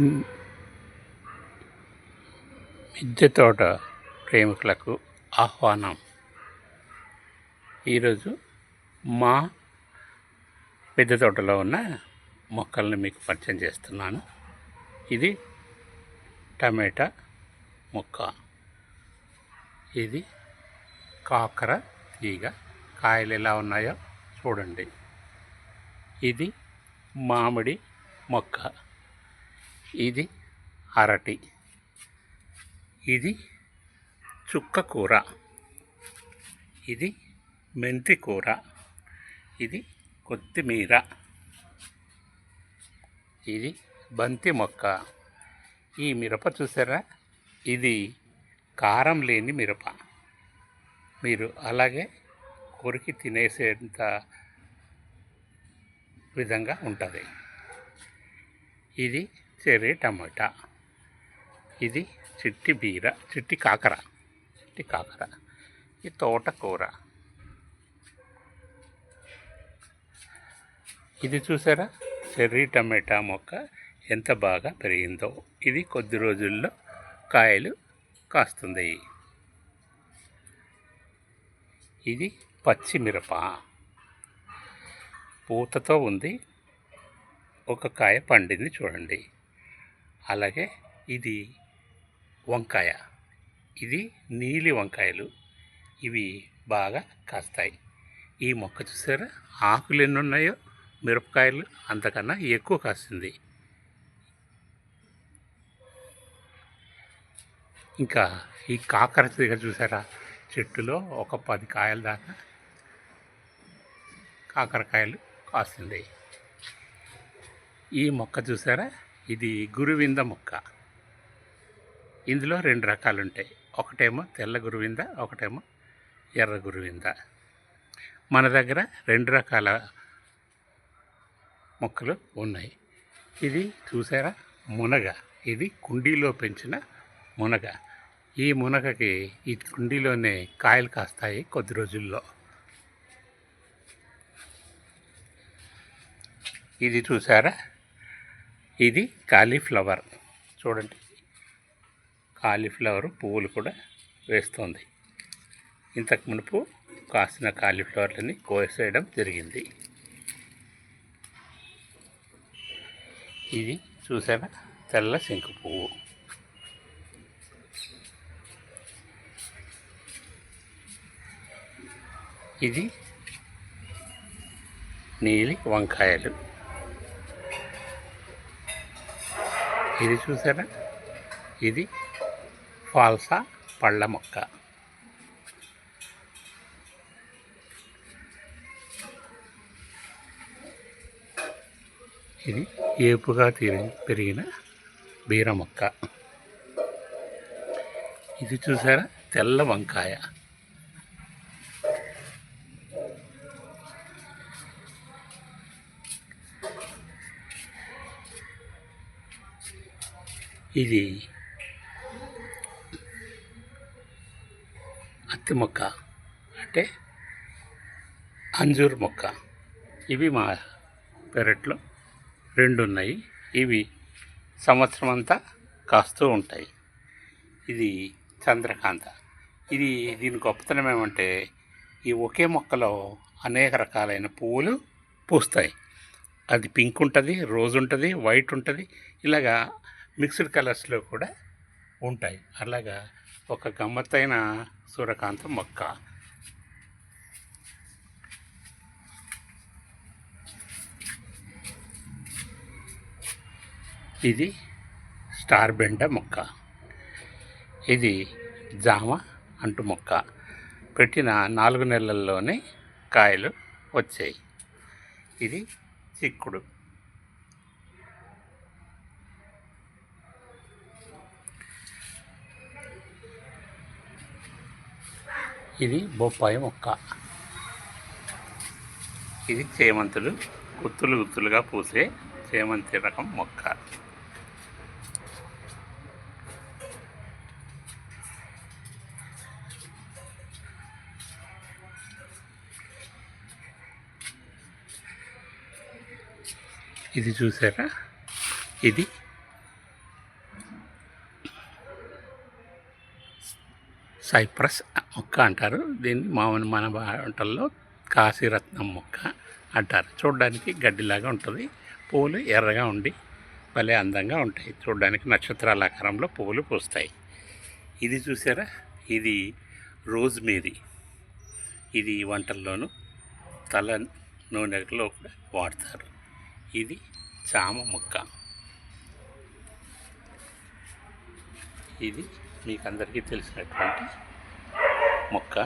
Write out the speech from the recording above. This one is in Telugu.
మిద్దె తోట ప్రేమికులకు ఆహ్వానం. ఈరోజు మా మిద్దె తోటలో ఉన్న మొక్కల్ని మీకు పరిచయం చేస్తున్నాను. ఇది టమాటా మొక్క. ఇది కాకర తీగ. కాయలు ఎలా ఉన్నాయో చూడండి. ఇది మామిడి మొక్క. ఇది అరటి. ఇది చుక్క కూర. ఇది మెంతి కూర. ఇది కొత్తిమీర. ఇది బంతి మొక్క. ఈ మిరప చూసారా? ఇది కారం లేని మిరప. మీరు అలాగే కొరికి తినేసేంత విధంగా ఉంటుంది. ఇది చెర్రీ టమాటా. ఇది చిట్టి బీర చిట్టి కాకర చిట్టి కాకర. ఈ తోటకూర. ఇది చూసారా? చెర్రీ టమాటా మొక్క ఎంత బాగా పెరిగిందో. ఇది కొద్ది రోజుల్లో కాయలు కాస్తుంది. ఇది పచ్చిమిరప. పూతతో ఉంది. ఒక కాయ పండింది చూడండి. అలాగే ఇది వంకాయ. ఇది నీలి వంకాయలు. ఇవి బాగా కాస్తాయి. ఈ మొక్క చూసారా? ఆకులు ఎన్ని ఉన్నాయో? మిరపకాయలు అంతకన్నా ఎక్కువ కాస్తుంది. ఇంకా ఈ కాకర తీగ చూసారా? చెట్టులో ఒక పది కాయల దాకా కాకరకాయలు కాస్తుంది. ఈ మొక్క చూసారా? ఇది గురువింద మొక్క. ఇందులో రెండు రకాలు ఉంటాయి ఒకటేమో తెల్ల గురువింద ఒకటేమో ఎర్ర గురువింద. మన దగ్గర రెండు రకాల మొక్కలు ఉన్నాయి. ఇది చూసారా? మునగ. ఇది కుండీలో పెంచిన మునగ. ఈ మునగకి ఈ కుండీలోనే కాయలు కాస్తాయి కొద్ది రోజుల్లో. ఇది చూసారా? ఇది కాలీఫ్లవర్. చూడండి. కాలీఫ్లవర్ పువ్వులు కూడా వేస్తుంది. ఇంతకు మునుపు కాసిన కాలీఫ్లవర్లని కోసేయడం జరిగింది. ఇది చూసారా? తెల్ల శంకు పువ్వు. ఇది నీలి వంకాయలు. ఇది చూసారా? ఇది ఫాల్సా పళ్ళ మొక్క. ఇది ఏపుగా తీరి పెరిగిన బీర మొక్క. ఇది చూసారా? తెల్ల వంకాయ. ఇది అత్తి మొక్క. అంటే అంజూర్ మొక్క. ఇవి మా పెరట్లో రెండు ఉన్నాయి. ఇవి సంవత్సరం అంతా కాస్తూ ఉంటాయి. ఇది చంద్రకాంత. ఇది దీని గొప్పతనం ఏమంటే ఈ ఒకే మొక్కలో అనేక రకాలైన పువ్వులు పూస్తాయి. అది పింక్ ఉంటుంది రోజ్ ఉంటుంది వైట్ ఉంటుంది. ఇలాగా మిక్స్డ్ కలర్స్లో కూడా ఉంటాయి. అలాగా ఒక గమ్మత్తైన సూర్యకాంత మొక్క. ఇది స్టార్ బెండ మొక్క. ఇది జామ అంటు మొక్క. పెట్టిన నాలుగు నెలల్లోనే కాయలు వచ్చాయి. ఇది చిక్కుడు. ఇది బొప్పాయి మొక్క. ఇది చేమంతులు గుత్తులు గుత్తులుగా పూసే చేమంతి రకం మొక్క. ఇది చూసారా? ఇది సైప్రస్ మొక్క అంటారు. దీన్ని మామూలు మన వంటల్లో కాశీరత్నం మొక్క అంటారు. చూడడానికి గడ్డిలాగా ఉంటుంది. పువ్వులు ఎర్రగా ఉండి భలే అందంగా ఉంటాయి. చూడడానికి నక్షత్రాల ఆకారంలో పువ్వులు పూస్తాయి. ఇది చూసారా? ఇది రోజ్మేరీ. ఇది వంటల్లోనూ తల నూనెలో కూడా వాడతారు. ఇది చామ మొక్క. ఇది మీకు అందరికీ తెలిసినటువంటి మొక్క.